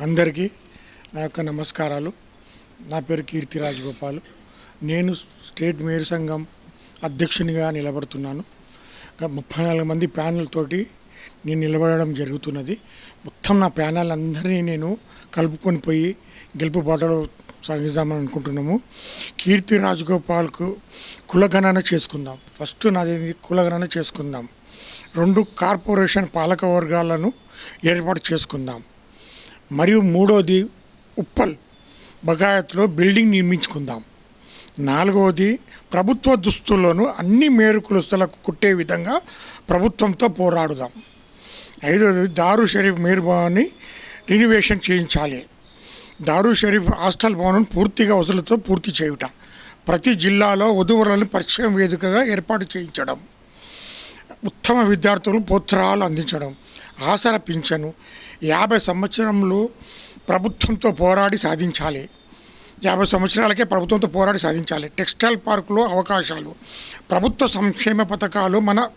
అందరికీ నా యొక్క నమస్కారాలు. నా పేరు కీర్తి రాజగోపాల్. నేను స్టేట్ మేయర్ సంఘం అధ్యక్షునిగా నిలబడుతున్నాను. ముప్పై నాలుగు మంది ప్రాణులతోటి నేను నిలబడడం జరుగుతున్నది. మొత్తం నా ప్రాణాలందరినీ నేను కలుపుకొని పోయి గెలుపు బాటలో సాగిద్దామని అనుకుంటున్నాము. కీర్తి రాజగోపాల్కు కులగణన చేసుకుందాం. ఫస్ట్ నాది కులగణన చేసుకుందాం. రెండు కార్పొరేషన్ పాలక వర్గాలను ఏర్పాటు చేసుకుందాం. మరియు మూడోది ఉప్పల్ బగాయత్లో బిల్డింగ్ నిర్మించుకుందాం. నాలుగవది ప్రభుత్వ దుస్తులను అన్ని మేరుకులస్తులకు కుట్టే విధంగా ప్రభుత్వంతో పోరాడుదాం. ఐదవది దారు షరీఫ్ మేరు భవన్ని రినివేషన్ చేయించాలి. దారు షరీఫ్ హాస్టల్ భవనం పూర్తిగా వసూలతో పూర్తి చేయుట. ప్రతి జిల్లాలో వధువులను పరిచయం వేదికగా ఏర్పాటు చేయించడం. ఉత్తమ విద్యార్థులు ప్రోత్సాహాలు అందించడం ఆసర పింఛను యాభై సంవత్సరంలో ప్రభుత్వంతో పోరాడి సాధించాలి. యాభై సంవత్సరాలకే ప్రభుత్వంతో పోరాడి సాధించాలి. టెక్స్టైల్ పార్కులో అవకాశాలు ప్రభుత్వ సంక్షేమ పథకాలు మన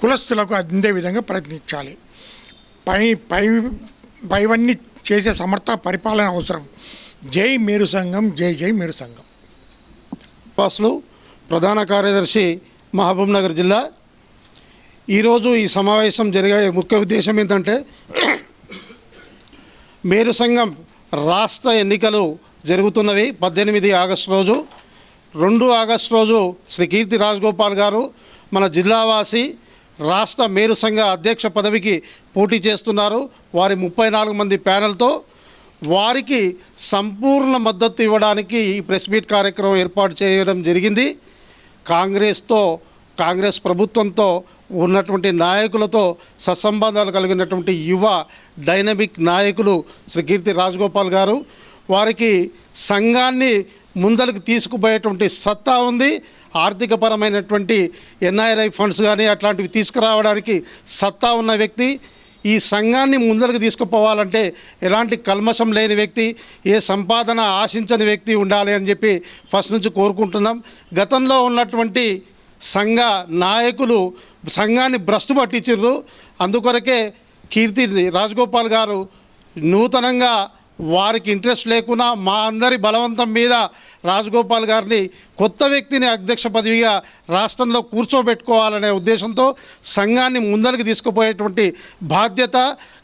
కులస్తులకు అందే విధంగా ప్రయత్నించాలి. పై పై పైవన్నీ చేసే సమర్థ పరిపాలన అవసరం. జై మేరు సంఘం జై జై మేరు సంఘం. పాస్లు ప్రధాన కార్యదర్శి మహబూబ్ నగర్ జిల్లా ఈరోజు ఈ సమావేశం జరిగే ముఖ్య ఉద్దేశం ఏంటంటే మేరు సంఘం రాష్ట్ర ఎన్నికలు జరుగుతున్నవి పద్దెనిమిది ఆగస్టు రోజు. రెండు ఆగస్టు రోజు శ్రీ కీర్తి రాజగోపాల్ గారు మన జిల్లావాసి రాష్ట్ర మేరు సంఘ అధ్యక్ష పదవికి పోటీ చేస్తున్నారు. వారి ముప్పై నాలుగు మంది ప్యానెల్తో వారికి సంపూర్ణ మద్దతు ఇవ్వడానికి ఈ ప్రెస్ మీట్ కార్యక్రమం ఏర్పాటు చేయడం జరిగింది. కాంగ్రెస్తో కాంగ్రెస్ ప్రభుత్వంతో ఉన్నటువంటి నాయకులతో సత్సంబంధాలు కలిగినటువంటి యువ డైనమిక్ నాయకులు శ్రీ కీర్తి రాజగోపాల్ గారు. వారికి సంఘాన్ని ముందరికి తీసుకుపోయేటువంటి సత్తా ఉంది. ఆర్థికపరమైనటువంటి ఎన్ఐఆర్ఐ ఫండ్స్ కానీ అట్లాంటివి తీసుకురావడానికి సత్తా ఉన్న వ్యక్తి. ఈ సంఘాన్ని ముందరకు తీసుకుపోవాలంటే ఎలాంటి కల్మషం లేని వ్యక్తి ఏ సంపాదన ఆశించని వ్యక్తి ఉండాలి అని చెప్పి ఫస్ట్ నుంచి కోరుకుంటున్నాం. గతంలో ఉన్నటువంటి సంఘ నాయకులు సంఘాన్ని భ్రష్టు పట్టించారు అందుకొరకే కీర్తి రాజగోపాల్ గారు నూతనంగా వారికి ఇంట్రెస్ట్ లేకున్నా మా అందరి బలవంతం మీద రాజగోపాల్ గారిని కొత్త వ్యక్తిని అధ్యక్ష పదవిగా రాష్ట్రంలో కూర్చోబెట్టుకోవాలనే ఉద్దేశంతో సంఘాన్ని ముందరికి తీసుకుపోయేటువంటి బాధ్యత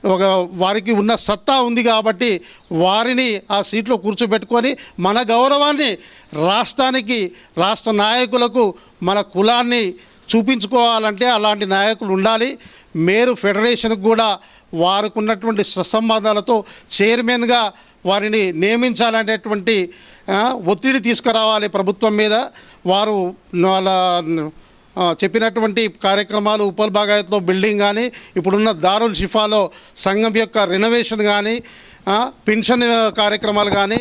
ఒక వారికి ఉన్న సత్తా ఉంది కాబట్టి వారిని ఆ సీట్లో కూర్చోబెట్టుకొని మన గౌరవాన్ని రాష్ట్రానికి రాష్ట్ర నాయకులకు మన కులాన్ని చూపించుకోవాలంటే అలాంటి నాయకులు ఉండాలి. మేరు ఫెడరేషన్కి కూడా వారికున్నటువంటి సత్సంబంధాలతో చైర్మన్గా వారిని నియమించాలనేటువంటి ఒత్తిడి తీసుకురావాలి ప్రభుత్వం మీద. వారు వాళ్ళ చెప్పినటువంటి కార్యక్రమాలు ఉపల్ బిల్డింగ్ కానీ ఇప్పుడున్న దారుల్ షిఫాలో సంఘం యొక్క రెనోవేషన్ కానీ పెన్షన్ కార్యక్రమాలు కానీ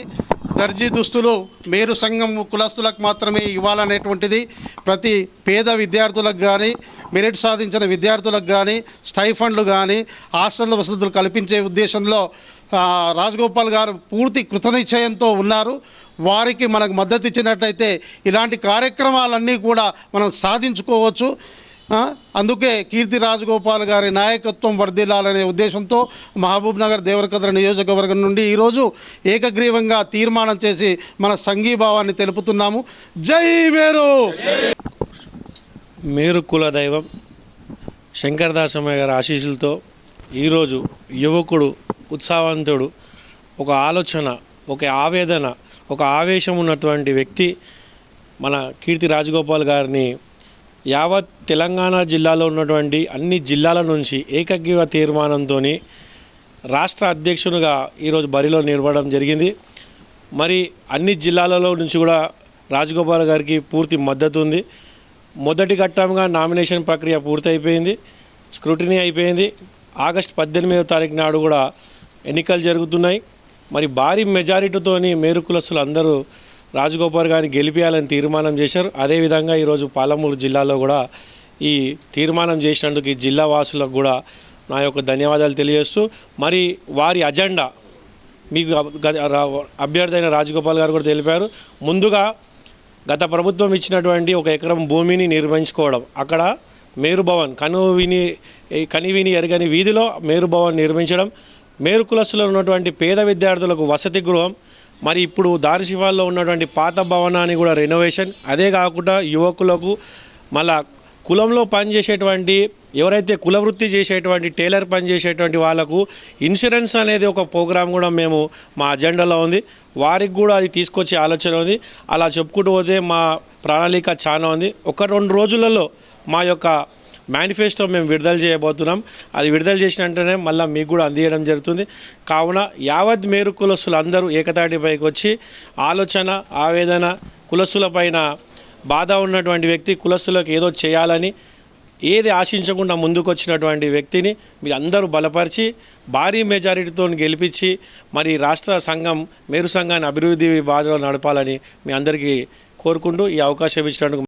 దర్జీ దుస్తులు మేరు సంఘం కులస్తులకు మాత్రమే ఇవ్వాలనేటువంటిది ప్రతి పేద విద్యార్థులకు కానీ మెరిట్ సాధించిన విద్యార్థులకు కానీ స్టైఫండ్లు కానీ హాస్టల్ వసతులు కల్పించే ఉద్దేశంలో రాజగోపాల్ గారు పూర్తి కృతనిశ్చయంతో ఉన్నారు. వారికి మనకు మద్దతు ఇచ్చినట్లయితే ఇలాంటి కార్యక్రమాలన్నీ కూడా మనం సాధించుకోవచ్చు. అందుకే కీర్తి రాజగోపాల్ గారి నాయకత్వం వర్ధిల్లాలనే ఉద్దేశంతో మహబూబ్ నగర్ దేవరకద్ర నియోజకవర్గం నుండి ఈరోజు ఏకగ్రీవంగా తీర్మానం చేసి మన సంఘీభావాన్ని తెలుపుతున్నాము. జై మేరు! మేరు కుల దైవం శంకరదాసమ్మ గారి ఆశీస్సులతో ఈరోజు యువకుడు ఉత్సాహవంతుడు ఒక ఆలోచన ఒక ఆవేదన ఒక ఆవేశం ఉన్నటువంటి వ్యక్తి మన కీర్తి రాజగోపాల్ గారిని యావత్ తెలంగాణ జిల్లాలో ఉన్నటువంటి అన్ని జిల్లాల నుంచి ఏకగ్రీవ తీర్మానంతో రాష్ట్ర అధ్యక్షునిగా ఈరోజు బరిలో నిలవడం జరిగింది. మరి అన్ని జిల్లాలలో నుంచి కూడా రాజగోపాల్ గారికి పూర్తి మద్దతు ఉంది. మొదటి ఘట్టంగా నామినేషన్ ప్రక్రియ పూర్తయిపోయింది. స్క్రూటినీ అయిపోయింది. ఆగస్ట్ పద్దెనిమిదో తారీఖు నాడు కూడా ఎన్నికలు జరుగుతున్నాయి. మరి భారీ మెజారిటీతోని మేరు కులస్తులు అందరూ రాజగోపాల్ గారిని గెలిపించాలని తీర్మానం చేశారు. అదేవిధంగా ఈరోజు పాలమూరు జిల్లాలో కూడా ఈ తీర్మానం చేసినందుకు ఈ జిల్లా వాసులకు కూడా నా యొక్క ధన్యవాదాలు తెలియజేస్తూ మరి వారి అజెండా మీకు అభ్యర్థి అయిన రాజగోపాల్ గారు కూడా తెలిపారు. ముందుగా గత ప్రభుత్వం ఇచ్చినటువంటి ఒక ఎకరం భూమిని నిర్మించుకోవడం అక్కడ మేరుభవన్ కను విని కని విని ఎరగని వీధిలో మేరుభవన్ నిర్మించడం మేరు కులస్తులో ఉన్నటువంటి పేద విద్యార్థులకు వసతి గృహం మరి ఇప్పుడు దారి శివాల్లో ఉన్నటువంటి పాత భవనాన్ని కూడా రెనోవేషన్ అదే కాకుండా యువకులకు మళ్ళా కులంలో పనిచేసేటువంటి ఎవరైతే కులవృత్తి చేసేటువంటి టైలర్ పనిచేసేటువంటి వాళ్ళకు ఇన్సూరెన్స్ అనేది ఒక ప్రోగ్రాం కూడా మేము మా అజెండాలో ఉంది. వారికి కూడా అది తీసుకొచ్చే ఆలోచన ఉంది. అలా చెప్పుకుంటూ పోతే మా ప్రణాళిక చాలా ఉంది. ఒక రెండు రోజులలో మా యొక్క మేనిఫెస్టో మేము విడుదల చేయబోతున్నాం. అది విడుదల చేసిన వెంటనే మళ్ళీ మీకు కూడా అందియడం జరుగుతుంది. కావున యావత్ మేరు కులస్తులు అందరూ ఏకతాటిపైకి వచ్చి ఆలోచన ఆవేదన కులస్తుల పైన బాధ ఉన్నటువంటి వ్యక్తి కులస్తులకు ఏదో చేయాలని ఏది ఆశించకుండా ముందుకు వచ్చినటువంటి వ్యక్తిని మీరు అందరూ బలపరిచి భారీ మెజారిటీతో గెలిపించి మరి రాష్ట్ర సంఘం మేరు సంఘాన్ని అభివృద్ధి బాధలో నడపాలని మీ అందరికీ కోరుకుంటూ ఈ అవకాశం ఇచ్చినందుకు